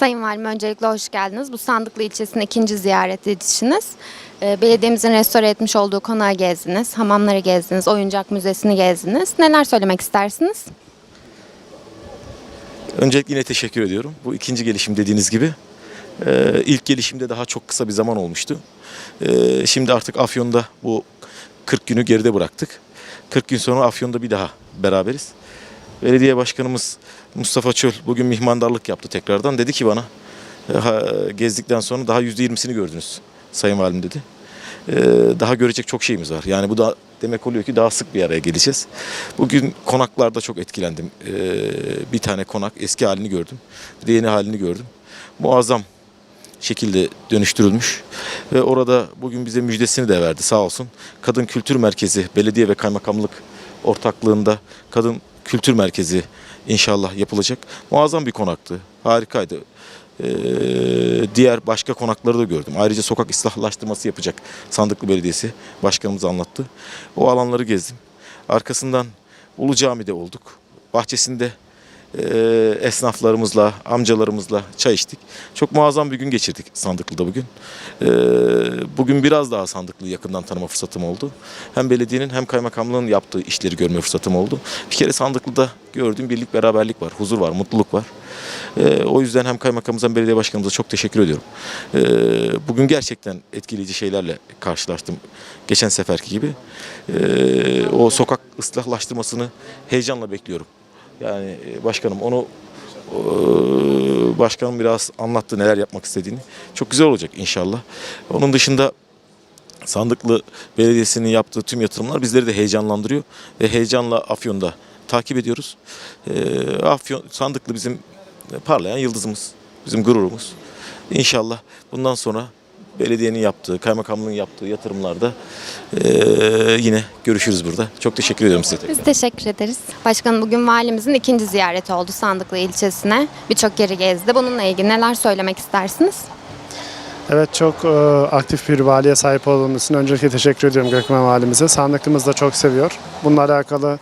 Sayın Valim öncelikle hoş geldiniz. Bu Sandıklı ilçesinin ikinci ziyaret edişiniz. Ee, Belediyemizin restore etmiş olduğu konağı gezdiniz, hamamları gezdiniz, oyuncak müzesini gezdiniz. Neler söylemek istersiniz? Öncelikle yine teşekkür ediyorum. Bu ikinci gelişim dediğiniz gibi. Ee, ilk gelişimde daha çok kısa bir zaman olmuştu. Ee, şimdi artık Afyon'da bu 40 günü geride bıraktık. 40 gün sonra Afyon'da bir daha beraberiz. Belediye Başkanımız Mustafa Çöl bugün mihmandarlık yaptı tekrardan. Dedi ki bana e, gezdikten sonra daha %20'sini gördünüz Sayın Valim dedi. Ee, daha görecek çok şeyimiz var. Yani bu da demek oluyor ki daha sık bir araya geleceğiz. Bugün konaklarda çok etkilendim. Ee, bir tane konak eski halini gördüm. Bir de yeni halini gördüm. Muazzam şekilde dönüştürülmüş ve orada bugün bize müjdesini de verdi sağ olsun. Kadın Kültür Merkezi belediye ve kaymakamlık ortaklığında kadın kültür merkezi inşallah yapılacak. Muazzam bir konaktı. Harikaydı. Ee, diğer başka konakları da gördüm. Ayrıca sokak ıslahlaştırması yapacak Sandıklı Belediyesi başkanımız anlattı. O alanları gezdim. Arkasından Ulu Cami'de olduk. Bahçesinde e, esnaflarımızla, amcalarımızla çay içtik. Çok muazzam bir gün geçirdik Sandıklı'da bugün. E, bugün biraz daha Sandıklı'yı yakından tanıma fırsatım oldu. Hem belediyenin hem kaymakamlığın yaptığı işleri görme fırsatım oldu. Bir kere Sandıklı'da gördüğüm birlik, beraberlik var, huzur var, mutluluk var. E, o yüzden hem kaymakamımıza hem belediye başkanımıza çok teşekkür ediyorum. Bugün gerçekten etkileyici şeylerle karşılaştım. Geçen seferki gibi. O sokak ıslahlaştırmasını heyecanla bekliyorum. Yani e, başkanım onu e, başkanım biraz anlattı neler yapmak istediğini. Çok güzel olacak inşallah. Onun dışında Sandıklı Belediyesi'nin yaptığı tüm yatırımlar bizleri de heyecanlandırıyor ve heyecanla Afyon'da takip ediyoruz. E, Afyon Sandıklı bizim parlayan yıldızımız, bizim gururumuz. İnşallah bundan sonra belediyenin yaptığı, kaymakamlığın yaptığı yatırımlarda e, yine görüşürüz burada. Çok teşekkür ediyorum size. Biz teşekkür ederiz. Başkanım bugün valimizin ikinci ziyareti oldu Sandıklı ilçesine. Birçok yeri gezdi. Bununla ilgili neler söylemek istersiniz? Evet çok e, aktif bir valiye sahip olduğumuz için öncelikle teşekkür ediyorum Gökmen Valimize. Sandıklımız da çok seviyor. Bununla alakalı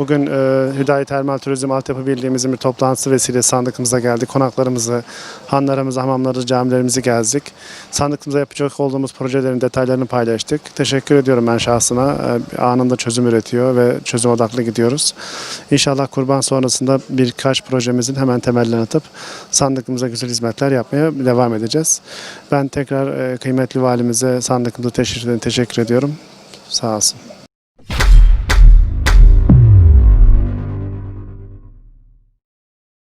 bugün e, Hüdayi Termal Turizm Altyapı Birliğimizin bir toplantısı vesilesi sandıkımıza geldik. Konaklarımızı, hanlarımızı, hamamları, camilerimizi gezdik. Sandıkımıza yapacak olduğumuz projelerin detaylarını paylaştık. Teşekkür ediyorum ben şahsına. E, anında çözüm üretiyor ve çözüm odaklı gidiyoruz. İnşallah kurban sonrasında birkaç projemizin hemen temellerini atıp sandıkımıza güzel hizmetler yapmaya devam edeceğiz. Ben tekrar e, kıymetli valimize sandıkımızı teşrif ederim. Teşekkür ediyorum. Sağ olsun.